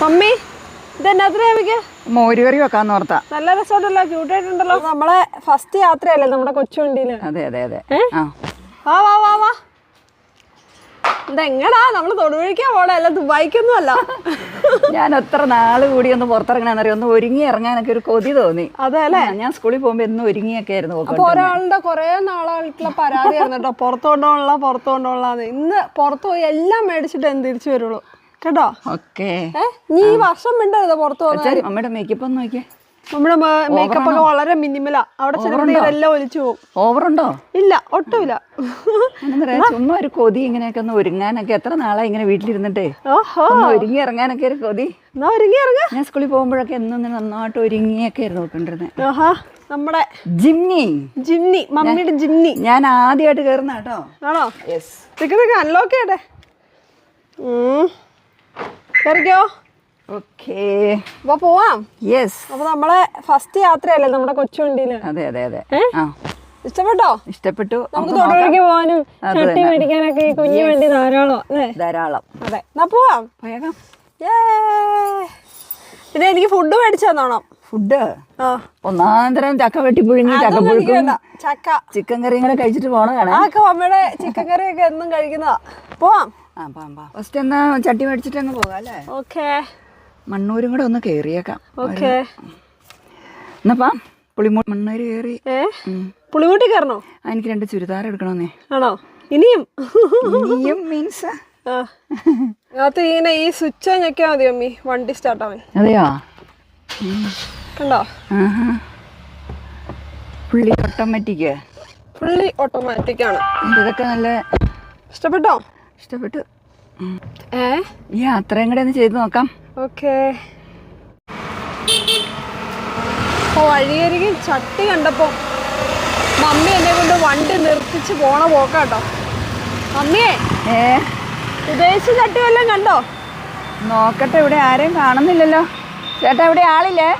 Mummy മോര് കറി വെക്കാന്ന് ഓർത്താ. നല്ല രസമുണ്ടല്ലോ ക്യൂട്ടായിട്ടുണ്ടല്ലോ നമ്മളെ ഫസ്റ്റ് യാത്രയല്ലേ നമ്മുടെ കൊച്ചുവണ്ടിയിൽ അതെ അതെ അതെ. ആ. വാ വാ വാ വാ. ഇതെങ്ങടാ നമ്മൾ തൊടുപുഴിക്കാൻ പോണേ അല്ല ദുബായിക്കൊന്നും അല്ല ഞാൻ എത്ര നാൾ കൂടി ഒന്ന് പുറത്തിറങ്ങണമെന്നറിയാം ഒന്ന് ഒരുങ്ങി ഇറങ്ങാനൊക്കെ ഒരു കൊതി തോന്നി. അതെ അല്ലേ? ഞാൻ സ്കൂളിൽ പോകുമ്പോ എന്നും ഒരുങ്ങിയൊക്കെ ആയിരുന്നു അപ്പൊ. ഒരാളുടെ കൊറേ നാളായിട്ടുള്ള പരാതിയായിരുന്നു കേട്ടോ. പുറത്തോണ്ടോളാം കൊണ്ടുപോകണ ഇന്ന് പുറത്തു പോയി എല്ലാം മേടിച്ചിട്ട് എന്ത് തിരിച്ചു വരുള്ളൂ. കേട്ടോ? ഓക്കെ. നീ ഈ വർഷം മിണ്ടരുത് പുറത്തു പോകുന്ന അച്ഛൻ അമ്മയുടെ മേക്കപ്പ് ഒന്ന് നോക്കിയേ. നമ്മുടെ മേക്കപ്പ് ഒക്കെ വളരെ മിനിമലാ അവിടെ ചെറുതെല്ലാം ഒലിച്ചു പോകും. ഓവറുണ്ടോ ഇല്ല ഒട്ടുമില്ല. ചുമ്മാ ഒരു കൊതി ഇങ്ങനെയൊക്കെ ഒന്ന് ഒരുങ്ങാനൊക്കെ. എത്ര നാളായി ഇങ്ങനെ വീട്ടിലിരുന്നിട്ടേ? ഓഹോ. ഒന്ന് ഒരുങ്ങി ഇറങ്ങാനൊക്കെ ഒരു കൊതി. എന്നാ ഒരുങ്ങി ഇറങ്ങ. ഞാൻ സ്കൂളിൽ പോകുമ്പോഴൊക്കെ എന്നും നന്നായിട്ട് ഒരുങ്ങിയൊക്കെ ആയിരുന്നു നോക്കണ്ടിരുന്നേ ആഹാ നമ്മുടെ ജിമ്മി. ജിംനി മമ്മിയുടെ ജിംനി ഞാൻ ആദ്യമായിട്ട് കയറുന്ന കേട്ടോ. ആണോ? യെസ് അൺലോക്ക് ചെയ്യട്ടെ. കയറിക്കോ? ഓക്കേ. അപ്പൊ പോവാം. യെസ് അപ്പൊ നമ്മളെ ഫസ്റ്റ് യാത്രയല്ലേ നമ്മുടെ കൊച്ചുവണ്ടിയിൽ അതെ അതെ അതെ. ഇഷ്ടപ്പെട്ടോ? ഇഷ്ടപ്പെട്ടു. നമുക്ക് പോവാനും തൊടുപുഴയ്ക്ക് പോകാനും ചട്ടി. മേടിക്കാനൊക്കെ ഈ കുഞ്ഞു വണ്ടി ധാരാളം അതെ ധാരാളം. അതെ. എന്നാ പോവാം. Yay. പിന്നെ എനിക്ക് ഫുഡ് മേടിച്ചു തന്നോണം. ഫുഡ് ആ. ഒന്നാന്തരം ചക്ക വെട്ടി പുഴുങ്ങി ചക്ക പുഴുക്കും. ചക്ക. ചിക്കൻ കറിയും ഇങ്ങനെ കഴിച്ചിട്ട് പോണതാണ്. ആക്കെ അമ്മയുടെ ചിക്കൻ കറിയൊക്കെ എന്നും കഴിക്കുന്നതാ. പോവാം. ആ ഫസ്റ്റ് എന്നാ ചട്ടി മേടിച്ചിട്ട് അങ്ങ് പോകാം അല്ലേ? ഓക്കേ. മണ്ണൂരും കൂടെ ഒന്ന് കേറിയേക്കാം. ഓക്കേ. എന്നപ്പാ പുളിമൂ മണ്ണൂര് കയറി പുളിമൂട്ടി കയറണോ? എനിക്ക് രണ്ട് ചുരിദാർ എടുക്കണമെന്നേ ആണോ? ഇനിയും? ഇനിയും മീൻസ് അതിനകത്ത് ഇങ്ങനെ ഈ സ്വിച്ച് ഞെക്കിയാൽ മതി അമ്മി. വണ്ടി സ്റ്റാർട്ട് ആവാൻ. അതെയോ? കണ്ടോ? ആഹാ. പുള്ളി ഓട്ടോമാറ്റിക്ക് ഫുള്ളി ഓട്ടോമാറ്റിക് ആണ്. ഇതൊക്കെ നല്ല ഇഷ്ടപ്പെട്ടോ? ഇഷ്ടപ്പെട്ടു. ഏ? ഈ അത്രയും കൂടെ ഒന്ന് ചെയ്ത് നോക്കാം. ഓക്കെ. വഴിയരികിൽ ചട്ടി കണ്ടപ്പോ മമ്മി എന്നെ കൊണ്ട് വണ്ടി നിർത്തിച്ച് പോണ പോക്കാട്ടോ. മമ്മിയെ ഏ? ഉദ്ദേശിച്ച ചട്ടി വല്ലതും കണ്ടോ? നോക്കട്ടെ ഇവിടെ ആരെയും കാണുന്നില്ലല്ലോ. ചേട്ടാ ഇവിടെ ആളില്ലേ?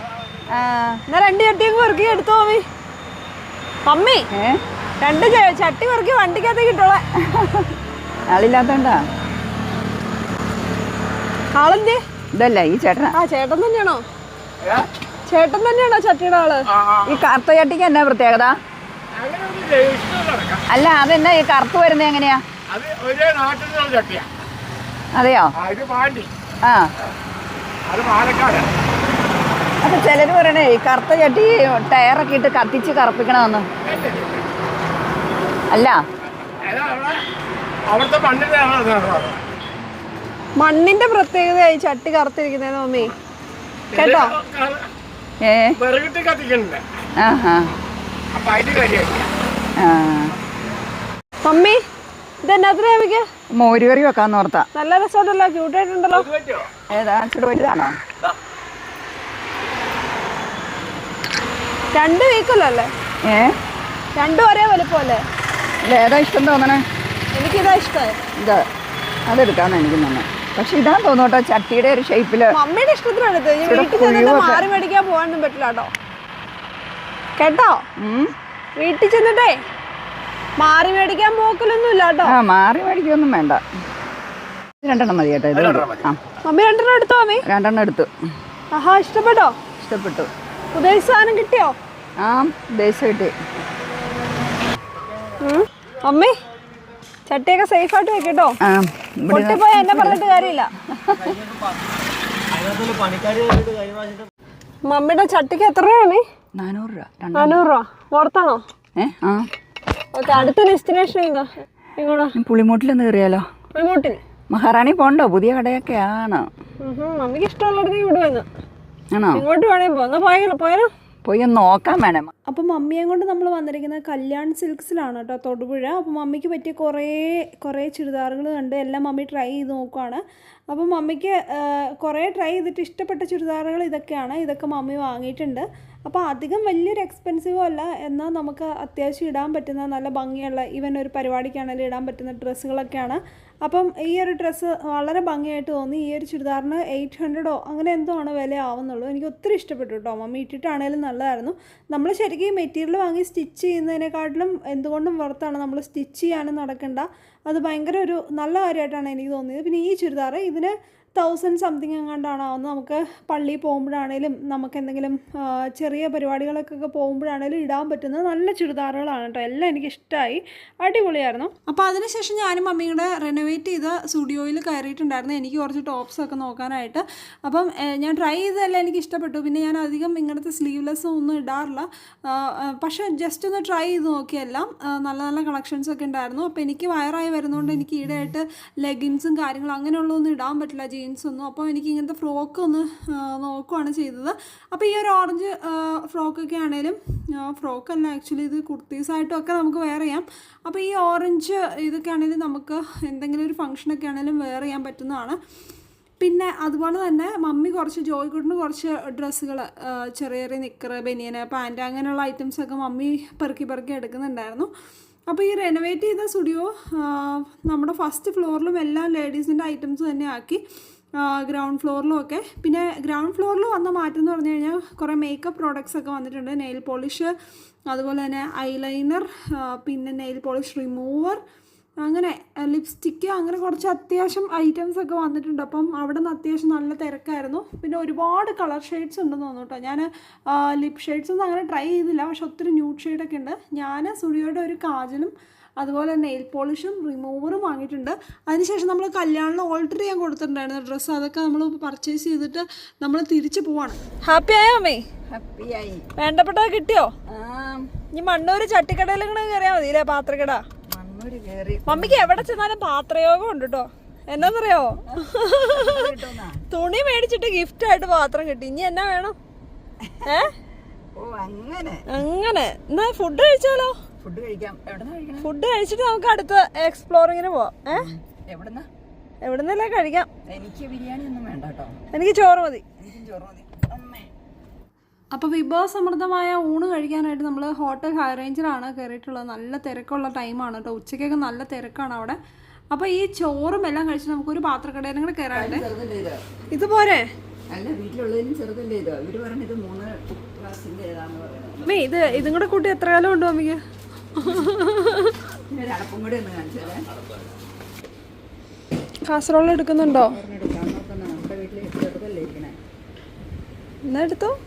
എന്നാ രണ്ട് ചട്ടിയും പെറുക്കി എടുത്തോ മമ്മി. മമ്മി രണ്ട് ചട്ടി പെറുക്കി വണ്ടിക്കകത്തേക്ക് ഇട്ടോളെ. ആളില്ലാത്തോണ്ടാ? ആളെന്തേ? ഇതല്ല ഈ ചേട്ടനാ. ആ ചേട്ടൻ തന്നെയാണോ? ചേട്ടൻ തന്നെയാണോ ചട്ടിയുടെ ആൾ? ഈ കറുത്ത ചട്ടിക്ക് എന്നാ പ്രത്യേകത? അല്ല അതെന്നാ ഈ കറുത്ത് വരുന്നത് എങ്ങനെയാ? അതെയോ? ആ, ഇത് പാണ്ടി. ആ. അത് പാലക്കാട്. അപ്പൊ ചിലര് പറയണേ ഈ കറുത്ത ചട്ടി ടയറൊക്കെ ഇട്ട് കത്തിച്ച് കറുപ്പിക്കണമെന്ന്. അല്ല. അവിടുത്തെ മണ്ണിന്റെ ആണ് അത് നടന്നത്. മണ്ണിന്റെ പ്രത്യേകതയായി ചട്ടി കറുത്തിരിക്കുന്നതിന് മമ്മി കേട്ടോ? ഏ? വിറകിട്ട് ആഹാ. അപ്പൊ മമ്മി ഇതെന്നാത്ര നമുക്ക് മോരുകറി വെക്കാന്ന് ഓർത്താ. നല്ല രസമുണ്ടല്ലോ ക്യൂട്ടായിട്ടുണ്ടല്ലോ. ഏതാ ഇച്ചിരി വലുതാണോ രണ്ട് വീക്കല്ലോ അല്ലേ? ഏ? രണ്ടും ഒരേ വലുപ്പമല്ലേ? ഏതാ ഇഷ്ടം തോന്നണേ? എനിക്കിതാ ഇഷ്ടമായി ഇത് അതെടുക്കാന്ന് എനിക്ക് തോന്നുന്നു പക്ഷെ ഇതാ തോന്നോട്ടോ ചട്ടിയുടെ ഒരു ഷേപ്പിൽ മമ്മിയുടെ ഇഷ്ടത്തിനാണ് ഈ ഇവിടെ വീട്ടിൽ ചെന്നിട്ട് മാറി മേടിക്കാൻ പോകാനൊന്നും പറ്റില്ല കേട്ടോ. കേട്ടോ. വീട്ടിൽ ചെന്നിട്ടേ മാറി മേടിക്കാൻ പോക്കലൊന്നും ഇല്ല കേട്ടോ. ആ മാറി മേടിക്കൊന്നും വേണ്ട. ഇത് രണ്ടെണ്ണം മതി കേട്ടോ ഇത് മമ്മി രണ്ടെണ്ണം എടുത്തോ മമ്മി? രണ്ടെണ്ണം എടുത്തു. ആഹാ ഇഷ്ടപ്പെട്ടോ? ഇഷ്ടപ്പെട്ടു. പുതിയ സാധനം കിട്ടിയോ? ആ ദേശം കിട്ടി. അമ്മേ മമ്മി? ചട്ടിയൊക്കെ സേഫ് ആയിട്ട് വെക്കട്ടോ. പൊട്ടിപ്പോയ എന്നെ പറഞ്ഞിട്ട് കാര്യമില്ല. മമ്മിയുടെ ചട്ടിക്ക് എത്ര രൂപയാണ് നാനൂറ് രൂപ നാനൂറ് രൂപ. പുറത്താണോ? ഓക്കെ അടുത്ത ഡെസ്റ്റിനേഷൻ എന്താ? പുളിമൂട്ടിലൊന്ന് കയറിയാലോ? റിമോട്ടിന് മഹാറാണി പോണ്ടോ? പുതിയ കടയൊക്കെയാണ്. മമ്മിക്ക് ഇഷ്ടമുള്ളിടത്ത് ഇവിടെ വന്ന്. ആണോ? ഇങ്ങോട്ട് വേണേ പോയാലോ പോയാലോ. പോയി നോക്കാൻ വേണം. അപ്പോൾ മമ്മിയെ കൊണ്ട് നമ്മൾ വന്നിരിക്കുന്നത് കല്യാൺ സിൽക്സിലാണ് കേട്ടോ തൊടുപുഴ. അപ്പോൾ മമ്മിക്ക് പറ്റിയ കുറേ കുറേ ചുരിദാറുകൾ കണ്ട് എല്ലാം മമ്മി ട്രൈ ചെയ്ത് നോക്കുവാണ്. അപ്പോൾ മമ്മിക്ക് കുറേ ട്രൈ ചെയ്തിട്ട് ഇഷ്ടപ്പെട്ട ചുരിദാറുകൾ ഇതൊക്കെയാണ്. ഇതൊക്കെ മമ്മി വാങ്ങിയിട്ടുണ്ട്. അപ്പോൾ അധികം വലിയൊരു എക്സ്പെൻസീവോ അല്ല. എന്നാൽ നമുക്ക് അത്യാവശ്യം ഇടാൻ പറ്റുന്ന നല്ല ഭംഗിയുള്ള ഈവൻ ഒരു പരിപാടിക്കാണെങ്കിലും ഇടാൻ പറ്റുന്ന ഡ്രസ്സുകളൊക്കെയാണ്. അപ്പം ഈ ഒരു ഡ്രസ്സ് വളരെ ഭംഗിയായിട്ട് തോന്നി. ഈ ഒരു ചുരിദാറിന് എയ്റ്റ് ഹൺഡ്രഡോ അങ്ങനെ എന്തോ ആണ് വില ആവുന്നുള്ളൂ. എനിക്ക് ഒത്തിരി ഇഷ്ടപ്പെട്ടു കേട്ടോ. മമ്മി ഇട്ടിട്ടാണേലും നല്ലതായിരുന്നു. നമ്മൾ ശരിക്കും മെറ്റീരിയൽ വാങ്ങി സ്റ്റിച്ച് ചെയ്യുന്നതിനെക്കാട്ടിലും എന്തുകൊണ്ടും വർത്താണ് നമ്മൾ സ്റ്റിച്ച് ചെയ്യാനും നടക്കേണ്ട. അത് ഭയങ്കര ഒരു നല്ല കാര്യമായിട്ടാണ് എനിക്ക് തോന്നിയത്. പിന്നെ ഈ ചുരിദാർ kendine. തൗസൻഡ് സംതിങ് എങ്ങാണ്ടാണ് അന്ന് നമുക്ക് പള്ളിയിൽ പോകുമ്പോഴാണേലും നമുക്ക് എന്തെങ്കിലും ചെറിയ പരിപാടികളൊക്കെ പോകുമ്പോഴാണേലും ഇടാൻ പറ്റുന്ന നല്ല ചുരിദാറുകളാണ് കേട്ടോ. എല്ലാം എനിക്ക് ഇഷ്ടമായി അടിപൊളിയായിരുന്നു. അപ്പോൾ അതിനുശേഷം ഞാനും മമ്മിയും റെനോവേറ്റ് ചെയ്ത സ്റ്റുഡിയോയിൽ കയറിയിട്ടുണ്ടായിരുന്നു. എനിക്ക് കുറച്ച് ടോപ്സൊക്കെ നോക്കാനായിട്ട്. അപ്പം ഞാൻ ട്രൈ ചെയ്തതെല്ലാം എനിക്ക് ഇഷ്ടപ്പെട്ടു പിന്നെ ഞാൻ അധികം ഇങ്ങനത്തെ സ്ലീവ്ലെസ് ഒന്നും ഇടാറില്ല. പക്ഷേ ജസ്റ്റ് ഒന്ന് ട്രൈ ചെയ്ത് നോക്കിയെല്ലാം നല്ല നല്ല കളക്ഷൻസ് ഒക്കെ ഉണ്ടായിരുന്നു. അപ്പോൾ എനിക്ക് വയറായി വരുന്നതുകൊണ്ട് എനിക്ക് ഈടെയായിട്ട് ലെഗിൻസും കാര്യങ്ങളും അങ്ങനെയുള്ളതൊന്നും ഇടാൻ പറ്റില്ല. ജീൻസ് ഒന്നും അപ്പോൾ എനിക്ക് ഇങ്ങനത്തെ ഫ്രോക്ക് ഒന്ന് നോക്കുവാണ് ചെയ്തത്. അപ്പോൾ ഈ ഒരു ഓറഞ്ച് ഫ്രോക്കൊക്കെ ആണേലും ഫ്രോക്കല്ല ആക്ച്വലി ഇത് കുർത്തീസായിട്ടും ഒക്കെ നമുക്ക് വെയർ ചെയ്യാം. അപ്പോൾ ഈ ഓറഞ്ച് ഇതൊക്കെ ആണെങ്കിലും നമുക്ക് എന്തെങ്കിലും ഒരു ഫംഗ്ഷനൊക്കെ ആണെങ്കിലും വെയർ ചെയ്യാൻ പറ്റുന്നതാണ്. പിന്നെ അതുപോലെ തന്നെ മമ്മി കുറച്ച് ജോയ്ക്കുട്ടിന് കുറച്ച് ഡ്രസ്സുകൾ ചെറിയ ചെറിയ നിക്കർ ബനിയന് പാന്റ് അങ്ങനെയുള്ള ഐറ്റംസൊക്കെ മമ്മി പെറുക്കി പെറുക്കി എടുക്കുന്നുണ്ടായിരുന്നു. അപ്പോൾ ഈ റെനോവേറ്റ് ചെയ്ത സ്റ്റുഡിയോ നമ്മുടെ ഫസ്റ്റ് ഫ്ലോറിലും എല്ലാം ലേഡീസിന്റെ ഐറ്റംസ് തന്നെ ആക്കി. ഗ്രൗണ്ട് ഫ്ലോറിലും ഒക്കെ. പിന്നെ ഗ്രൗണ്ട് ഫ്ലോറിൽ വന്ന മാറ്റം എന്ന് പറഞ്ഞു കഴിഞ്ഞാൽ കുറേ മേക്കപ്പ് പ്രോഡക്റ്റ്സ് ഒക്കെ വന്നിട്ടുണ്ട്. നെയിൽ പോളിഷ് അതുപോലെ തന്നെ ഐലൈനർ പിന്നെ നെയിൽ പോളിഷ് റിമൂവർ അങ്ങനെ ലിപ്സ്റ്റിക്ക് അങ്ങനെ കുറച്ച് അത്യാവശ്യം ഐറ്റംസ് ഒക്കെ വന്നിട്ടുണ്ട്. അപ്പം അവിടെ നിന്ന് അത്യാവശ്യം നല്ല തിരക്കായിരുന്നു. പിന്നെ ഒരുപാട് കളർ ഷെയ്ഡ്സ് ഉണ്ടെന്ന് തോന്നുന്നു ഞാൻ ലിപ് ഷെയ്ഡ്സ് ഒന്നും അങ്ങനെ ട്രൈ ചെയ്തില്ല. പക്ഷെ ഒത്തിരി ന്യൂഡ് ഷെയ്ഡൊക്കെ ഉണ്ട്. ഞാൻ സുഡിയോയുടെ ഒരു കാജലും അതുപോലെ നെയിൽ പോളിഷും റിമൂവറും വാങ്ങിയിട്ടുണ്ട്. അതിനുശേഷം നമ്മൾ കല്യാണം ഓൾട്ടർ ചെയ്യാൻ കൊടുത്തിട്ടുണ്ടായിരുന്നു ഡ്രസ്സ് അതൊക്കെ നമ്മൾ പർച്ചേസ് ചെയ്തിട്ട് നമ്മൾ തിരിച്ചു പോവാണ്. ഹാപ്പി ആയോ അമ്മേ? ഹാപ്പിയായി വേണ്ടപ്പെട്ടത് കിട്ടിയോ? ആ. ഇനി മണ്ണൂർ ചട്ടിക്കടയിലും കൂടെ കയറിയാൽ മതി അല്ലേ പാത്രക്കട മമ്മിക്ക് എവിടെ ചെന്നാലും പാത്രയോഗം ഉണ്ട് കേട്ടോ എന്നാന്നറിയോ? തുണി മേടിച്ചിട്ട് ഗിഫ്റ്റ് ആയിട്ട് പാത്രം കിട്ടി. ഇനി എന്നാ വേണം? ഏ? ഓ അങ്ങനെ. അങ്ങനെ. എന്നാ ഫുഡ് കഴിച്ചാലോ? ഫുഡ് കഴിക്കാം. ഫുഡ് കഴിച്ചിട്ട് നമുക്ക് അടുത്ത എക്സ്പ്ലോറിങ്ങിന് പോവാം. ഏ? എവിടെന്നാ? എവിടുന്നല്ലേ കഴിക്കാം? എനിക്ക് ബിരിയാണി ഒന്നും വേണ്ട കേട്ടോ. എനിക്ക് ചോറ് മതി. എനിക്കും ചോറ് മതി. അമ്മേ. അപ്പോൾ വിഭവസമൃദ്ധമായ ഊണ് കഴിക്കാനായിട്ട് നമ്മൾ ഹോട്ടൽ ഹൈ റേഞ്ചിലാണ് കയറിയിട്ടുള്ളത് നല്ല തിരക്കുള്ള ടൈമാണ് കേട്ടോ. ഉച്ചയ്ക്കൊക്കെ നല്ല തിരക്കാണ് അവിടെ. അപ്പോൾ ഈ ചോറും എല്ലാം കഴിച്ച് നമുക്കൊരു പാത്രക്കടയിലും കൂടെ കയറാനുണ്ട് ചെറുതല്ലേ ഇത്. ഇതുപോരെ അല്ല വീട്ടിലുള്ളതിനും ചെറുതല്ലേ ഇത്. പറഞ്ഞത് മൂന്ന് ഇത് ഇതും കൂടെ കൂട്ടി എത്ര കാലം ഉണ്ടോ മമ്മിക്ക് കാസറോൾ എടുക്കുന്നുണ്ടോ? എന്നാ എടുത്തോ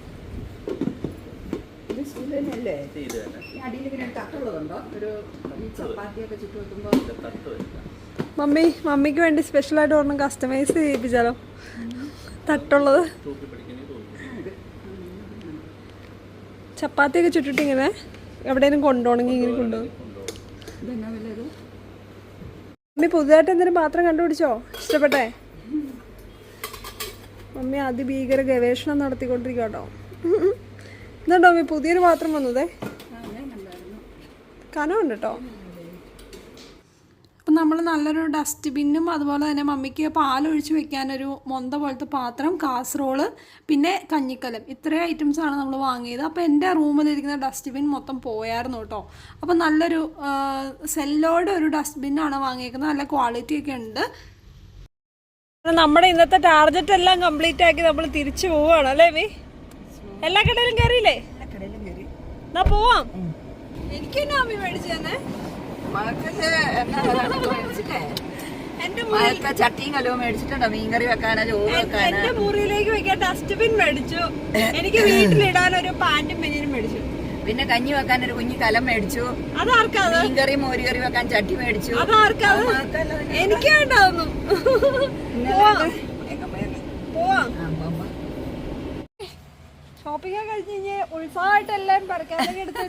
മമ്മി മമ്മിക്ക് വേണ്ടി സ്പെഷ്യലായിട്ട് ഒരെണ്ണം കസ്റ്റമൈസ് ചെയ്യിപ്പിച്ചാലോ തട്ടുള്ളത്. ചപ്പാത്തിയൊക്കെ ചുട്ടിട്ട് ഇങ്ങനെ എവിടെയെങ്കിലും കൊണ്ടുപോകണമെങ്കിൽ ഇങ്ങനെ കൊണ്ടുപോകും മമ്മി പുതുതായിട്ട് എന്തെങ്കിലും പാത്രം കണ്ടുപിടിച്ചോ? ഇഷ്ടപ്പെട്ടേ? മമ്മി അതിഭീകര ഗവേഷണം നടത്തിക്കൊണ്ടിരിക്കുക കേട്ടോ. ഇതുണ്ടോ മമ്മി? പുതിയൊരു പാത്രം വന്നതേ കനമുണ്ട് കേട്ടോ. അപ്പം നമ്മൾ നല്ലൊരു ഡസ്റ്റ്ബിന്നും അതുപോലെ തന്നെ മമ്മിക്ക് പാലൊഴിച്ച് വെക്കാനൊരു മൊന്ത പോലത്തെ പാത്രം കാസറോൾ പിന്നെ കഞ്ഞിക്കലം ഇത്രയും ഐറ്റംസാണ് നമ്മൾ വാങ്ങിയത്. അപ്പോൾ എന്റെ റൂമിലിരിക്കുന്ന ഡസ്റ്റ്ബിൻ മൊത്തം പോയായിരുന്നു കേട്ടോ. അപ്പോൾ നല്ലൊരു സെല്ലോടെ ഒരു ഡസ്റ്റ്ബിന്നാണ് വാങ്ങിയേക്കുന്നത്. നല്ല ക്വാളിറ്റി ഒക്കെ ഉണ്ട്. നമ്മുടെ ഇന്നത്തെ ടാർജറ്റ് എല്ലാം കംപ്ലീറ്റ് ആക്കി നമ്മൾ തിരിച്ചു പോവുകയാണ് അല്ലേ വി എല്ലാ കടയിലും കയറിയില്ലേ എന്നാ പോവാം. എനിക്ക് തന്നെ അമ്മി മേടിച്ചു തന്നെ എന്റെ ചട്ടിയും കലവും മേടിച്ചിട്ടുണ്ടോ? മീൻകറി വെക്കാനോ ചോറ് വെക്കാനോ? എന്റെ മുറിയിലേക്ക് വെക്കാൻ ഡസ്റ്റ്ബിൻ മേടിച്ചു. എനിക്ക് വീട്ടിലിടാൻ ഒരു പാന്റും ബനിയനും മേടിച്ചു. പിന്നെ കഞ്ഞി വെക്കാൻ ഒരു കുഞ്ഞു കലം മേടിച്ചു. മീൻകറി മോരുകറി വെക്കാൻ ചട്ടി മേടിച്ചു. എനിക്ക് വേണ്ടാവുന്നു. ഷോപ്പിംഗ് കഴിഞ്ഞ് കഴിഞ്ഞ് ഉത്സാഹമായിട്ട് എല്ലാം പറക്കാനൊക്കെ എടുത്ത്